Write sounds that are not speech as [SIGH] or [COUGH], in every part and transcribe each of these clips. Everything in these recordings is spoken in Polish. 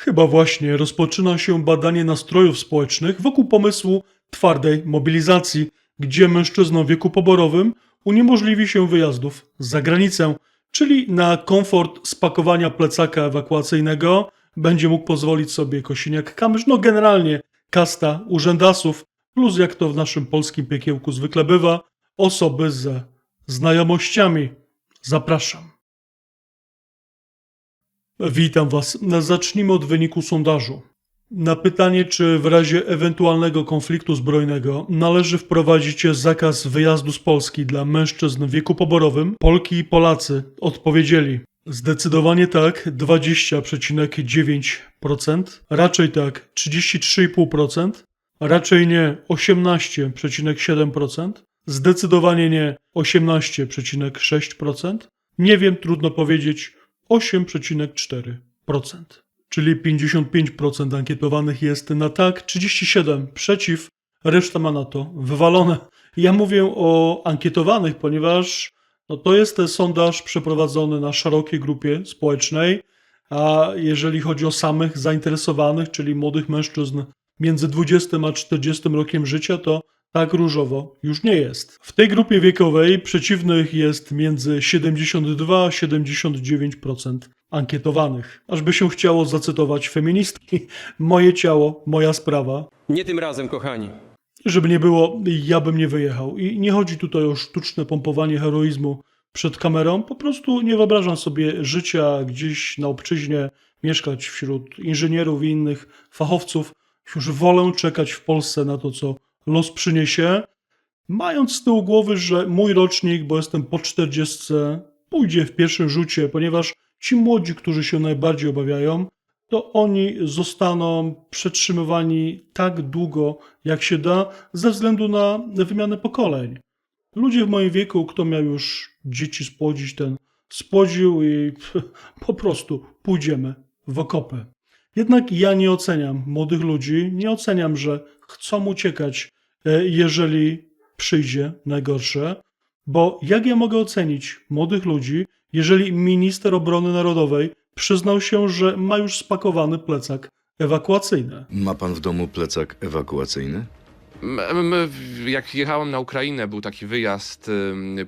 Chyba właśnie rozpoczyna się badanie nastrojów społecznych wokół pomysłu twardej mobilizacji, gdzie mężczyznom w wieku poborowym uniemożliwi się wyjazdów za granicę, czyli na komfort spakowania plecaka ewakuacyjnego będzie mógł pozwolić sobie Kosiniak-Kamysz, no generalnie kasta urzędasów, plus jak to w naszym polskim piekiełku zwykle bywa, osoby ze znajomościami. Zapraszam. Witam Was. Zacznijmy od wyniku sondażu. Na pytanie, czy w razie ewentualnego konfliktu zbrojnego należy wprowadzić zakaz wyjazdu z Polski dla mężczyzn w wieku poborowym, Polki i Polacy odpowiedzieli zdecydowanie tak 20,9%, raczej tak 33,5%, raczej nie 18,7%, zdecydowanie nie 18,6%, nie wiem, trudno powiedzieć 8,4%. Czyli 55% ankietowanych jest na tak, 37% przeciw, reszta ma na to wywalone. Ja mówię o ankietowanych, ponieważ no to jest ten sondaż przeprowadzony na szerokiej grupie społecznej, a jeżeli chodzi o samych zainteresowanych, czyli młodych mężczyzn między 20 a 40 rokiem życia, to tak różowo już nie jest. W tej grupie wiekowej przeciwnych jest między 72 a 79% ankietowanych. Ażby się chciało zacytować feministki: [LAUGHS] Moje ciało, moja sprawa. Nie tym razem, kochani. Żeby nie było, ja bym nie wyjechał. I nie chodzi tutaj o sztuczne pompowanie heroizmu przed kamerą. Po prostu nie wyobrażam sobie życia gdzieś na obczyźnie, mieszkać wśród inżynierów i innych fachowców. Już wolę czekać w Polsce na to, co los przyniesie, mając z tyłu głowy, że mój rocznik, bo jestem po 40, pójdzie w pierwszym rzucie, ponieważ ci młodzi, którzy się najbardziej obawiają, to oni zostaną przetrzymywani tak długo, jak się da, ze względu na wymianę pokoleń. Ludzie w moim wieku, kto miał już dzieci spłodzić, ten spłodził i [LAUGHS] po prostu pójdziemy w okopy. Jednak ja nie oceniam młodych ludzi, nie oceniam, że chcą uciekać, jeżeli przyjdzie najgorsze, bo jak ja mogę ocenić młodych ludzi, jeżeli minister obrony narodowej przyznał się, że ma już spakowany plecak ewakuacyjny? Ma pan w domu plecak ewakuacyjny? Jak jechałem na Ukrainę, był taki wyjazd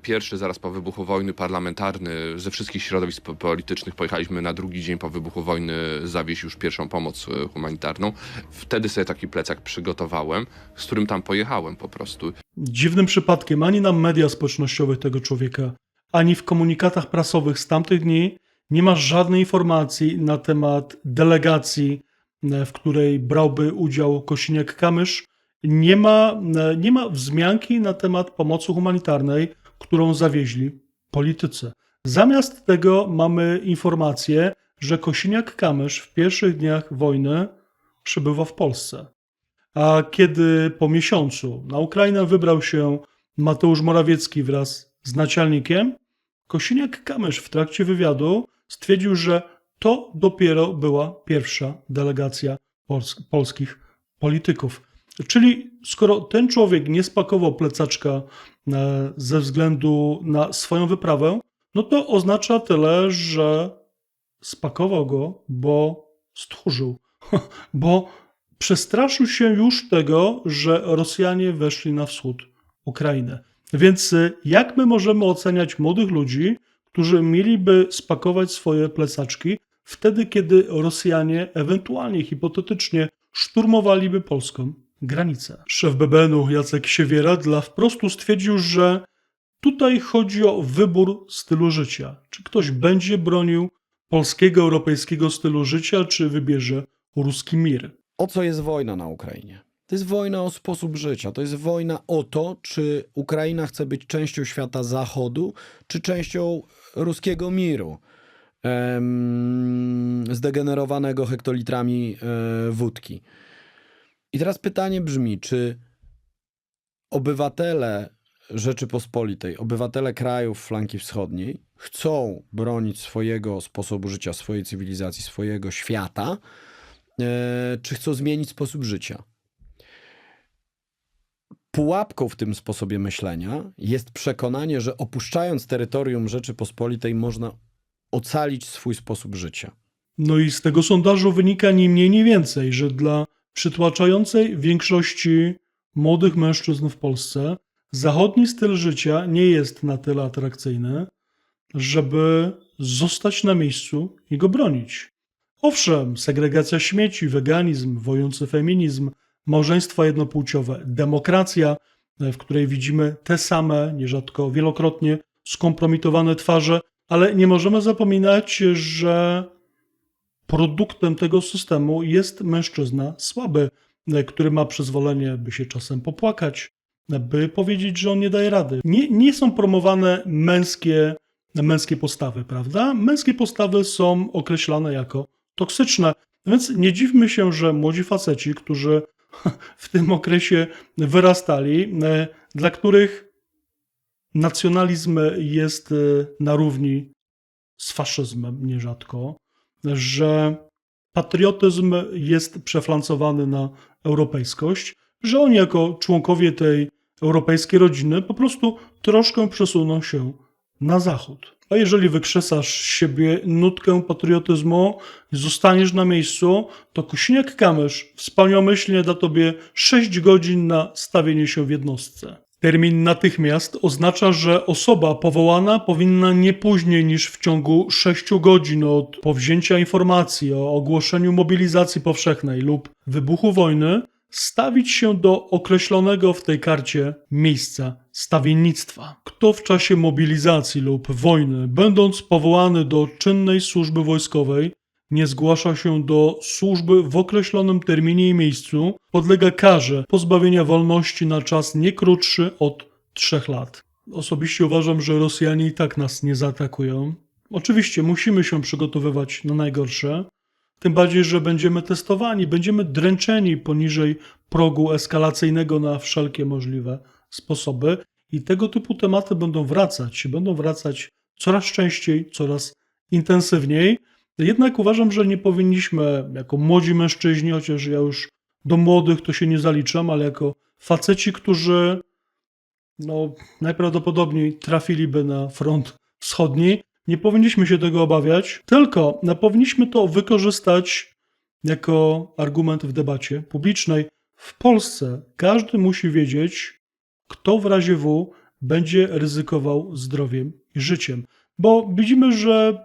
pierwszy zaraz po wybuchu wojny parlamentarny. Ze wszystkich środowisk po- politycznych pojechaliśmy na drugi dzień po wybuchu wojny zawieźć już pierwszą pomoc y, humanitarną. Wtedy sobie taki plecak przygotowałem, z którym tam pojechałem po prostu. Dziwnym przypadkiem ani na media społecznościowe tego człowieka, ani w komunikatach prasowych z tamtych dni nie ma żadnej informacji na temat delegacji, e, w której brałby udział Kosiniak-Kamysz. Nie ma, e, nie ma wzmianki na temat pomocy humanitarnej, którą zawieźli politycy. Zamiast tego mamy informację, że Kosiniak-Kamysz w pierwszych dniach wojny przebywa w Polsce. A kiedy po miesiącu na Ukrainę wybrał się Mateusz Morawiecki wraz z naczelnikiem, Kosiniak-Kamysz w trakcie wywiadu stwierdził, że to dopiero była pierwsza delegacja pols- polskich polityków. Czyli skoro ten człowiek nie spakował plecaczka e, ze względu na swoją wyprawę, no to oznacza tyle, że spakował go, bo stchórzył, [LAUGHS] bo przestraszył się już tego, że Rosjanie weszli na wschód Ukrainy. Więc y, jak my możemy oceniać młodych ludzi, którzy mieliby spakować swoje plecaczki wtedy, kiedy Rosjanie ewentualnie hipotetycznie szturmowaliby polską granicę? Szef BBN-u Jacek Siewiera dla wprostu stwierdził, że tutaj chodzi o wybór stylu życia. Czy ktoś będzie bronił polskiego, europejskiego stylu życia, czy wybierze ruski mir? O co jest wojna na Ukrainie? To jest wojna o sposób życia. To jest wojna o to, czy Ukraina chce być częścią świata zachodu, czy częścią ruskiego miru. em, zdegenerowanego hektolitrami e, wódki. I teraz pytanie brzmi, czy obywatele Rzeczypospolitej, obywatele krajów flanki wschodniej chcą bronić swojego sposobu życia, swojej cywilizacji, swojego świata, e, czy chcą zmienić sposób życia. Pułapką w tym sposobie myślenia jest przekonanie, że opuszczając terytorium Rzeczypospolitej można ocalić swój sposób życia. No i z tego sondażu wynika ni mniej, ni więcej, że dla przytłaczającej większości młodych mężczyzn w Polsce zachodni styl życia nie jest na tyle atrakcyjny, żeby zostać na miejscu i go bronić. Owszem, segregacja śmieci, weganizm, wojący feminizm, małżeństwa jednopłciowe, demokracja, w której widzimy te same, nierzadko wielokrotnie skompromitowane twarze, ale nie możemy zapominać, że produktem tego systemu jest mężczyzna słaby, który ma przyzwolenie, by się czasem popłakać, by powiedzieć, że on nie daje rady. Nie, nie są promowane męskie, męskie postawy, prawda? Męskie postawy są określane jako toksyczne, więc nie dziwmy się, że młodzi faceci, którzy [LAUGHS] w tym okresie wyrastali, e, dla których nacjonalizm jest e, na równi z faszyzmem nierzadko, że patriotyzm jest przeflancowany na europejskość, że oni jako członkowie tej europejskiej rodziny po prostu troszkę przesuną się na zachód. A jeżeli wykrzesasz siebie nutkę patriotyzmu zostaniesz na miejscu, to Kosiniak-Kamysz wspaniałomyślnie da tobie 6 godzin na stawienie się w jednostce. Termin natychmiast oznacza, że osoba powołana powinna nie później niż w ciągu 6 godzin od powzięcia informacji o ogłoszeniu mobilizacji powszechnej lub wybuchu wojny stawić się do określonego w tej karcie miejsca stawiennictwa. Kto w czasie mobilizacji lub wojny, będąc powołany do czynnej służby wojskowej, nie zgłasza się do służby w określonym terminie i miejscu, podlega karze pozbawienia wolności na czas nie krótszy od trzech lat. Osobiście uważam, że Rosjanie i tak nas nie zaatakują. Oczywiście musimy się przygotowywać na najgorsze, tym bardziej, że będziemy testowani, będziemy dręczeni poniżej progu eskalacyjnego na wszelkie możliwe sposoby i tego typu tematy będą wracać, będą wracać coraz częściej, coraz intensywniej. Jednak uważam, że nie powinniśmy jako młodzi mężczyźni, chociaż ja już do młodych to się nie zaliczam, ale jako faceci, którzy no, najprawdopodobniej trafiliby na front wschodni, nie powinniśmy się tego obawiać, tylko no, powinniśmy to wykorzystać jako argument w debacie publicznej. W Polsce każdy musi wiedzieć, kto w razie W będzie ryzykował zdrowiem i życiem. Bo widzimy, że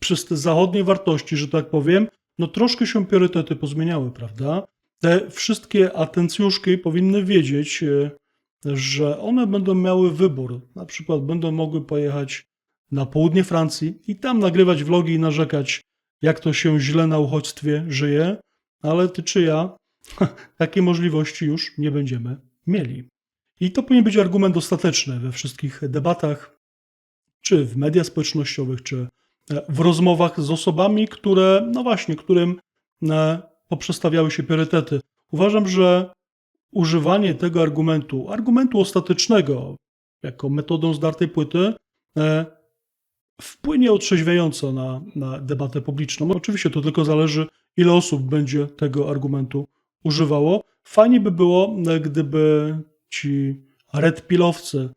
przez te zachodnie wartości, że tak powiem, no troszkę się priorytety pozmieniały, prawda? Te wszystkie atencjuszki powinny wiedzieć, e, że one będą miały wybór. Na przykład będą mogły pojechać na południe Francji i tam nagrywać vlogi i narzekać, jak to się źle na uchodźstwie żyje, ale ty czy ja [LAUGHS] takie możliwości już nie będziemy mieli. I to powinien być argument ostateczny we wszystkich debatach, czy w mediach społecznościowych, czy w rozmowach z osobami, które, no właśnie, którym e, poprzestawiały się priorytety. Uważam, że używanie tego argumentu, argumentu ostatecznego, jako metodą zdartej płyty, e, wpłynie otrzeźwiająco na, na debatę publiczną. Oczywiście to tylko zależy, ile osób będzie tego argumentu używało. Fajnie by było, gdyby ci redpilowcy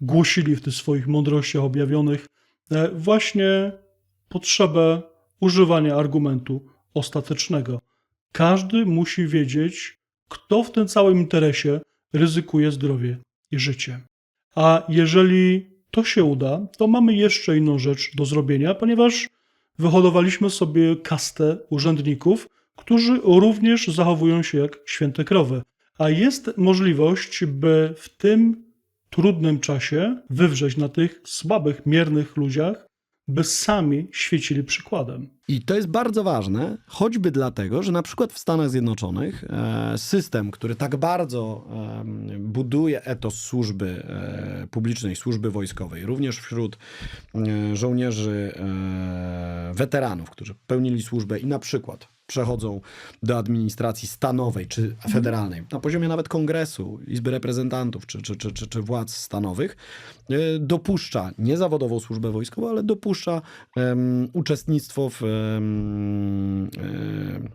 głosili w tych swoich mądrościach objawionych e, właśnie potrzebę używania argumentu ostatecznego. Każdy musi wiedzieć, kto w tym całym interesie ryzykuje zdrowie i życie. A jeżeli to się uda, to mamy jeszcze inną rzecz do zrobienia, ponieważ wyhodowaliśmy sobie kastę urzędników, którzy również zachowują się jak święte krowy. A jest możliwość, by w tym trudnym czasie wywrzeć na tych słabych, miernych ludziach, by sami świecili przykładem. I to jest bardzo ważne, choćby dlatego, że na przykład w Stanach Zjednoczonych e, system, który tak bardzo buduje etos służby e, publicznej, służby wojskowej, również wśród e, żołnierzy weteranów, którzy pełnili służbę i na przykład przechodzą do administracji stanowej czy federalnej, na poziomie nawet kongresu, Izby Reprezentantów czy, czy, czy, czy, czy władz stanowych, e, dopuszcza niezawodową służbę wojskową, ale dopuszcza em, uczestnictwo w em, em,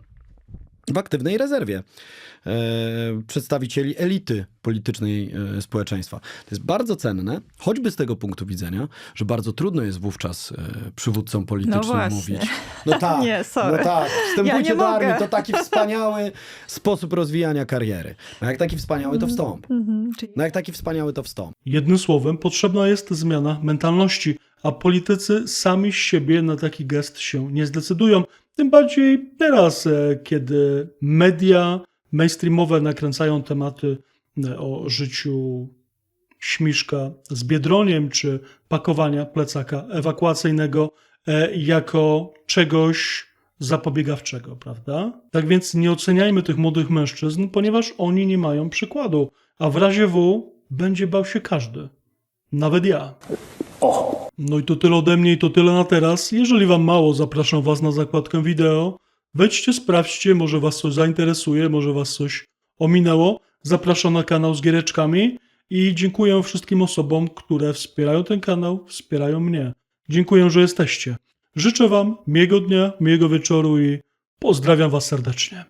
w aktywnej rezerwie e, przedstawicieli elity politycznej e, społeczeństwa. To jest bardzo cenne, choćby z tego punktu widzenia, że bardzo trudno jest wówczas e, przywódcom politycznym właśnie. mówić. No [LAUGHS] tak, Nie, sorry. no tak, wstępujcie Ja nie do armii, mogę. to taki wspaniały sposób rozwijania kariery. No jak taki wspaniały, to wstąp. Mhm, czyli No jak taki wspaniały, to wstąp. Jednym słowem, potrzebna jest zmiana mentalności, a politycy sami z siebie na taki gest się nie zdecydują. Tym bardziej teraz, e, kiedy media mainstreamowe nakręcają tematy e, o życiu śmiszka z biedroniem czy pakowania plecaka ewakuacyjnego e, jako czegoś zapobiegawczego, prawda? Tak więc nie oceniajmy tych młodych mężczyzn, ponieważ oni nie mają przykładu, a w razie W będzie bał się każdy. Nawet ja. No i to tyle ode mnie i to tyle na teraz. Jeżeli wam mało, zapraszam was na zakładkę wideo. Wejdźcie, sprawdźcie, może was coś zainteresuje, może was coś ominęło. Zapraszam na kanał z giereczkami i dziękuję wszystkim osobom, które wspierają ten kanał, wspierają mnie. Dziękuję, że jesteście. Życzę wam miłego dnia, miłego wieczoru i pozdrawiam was serdecznie.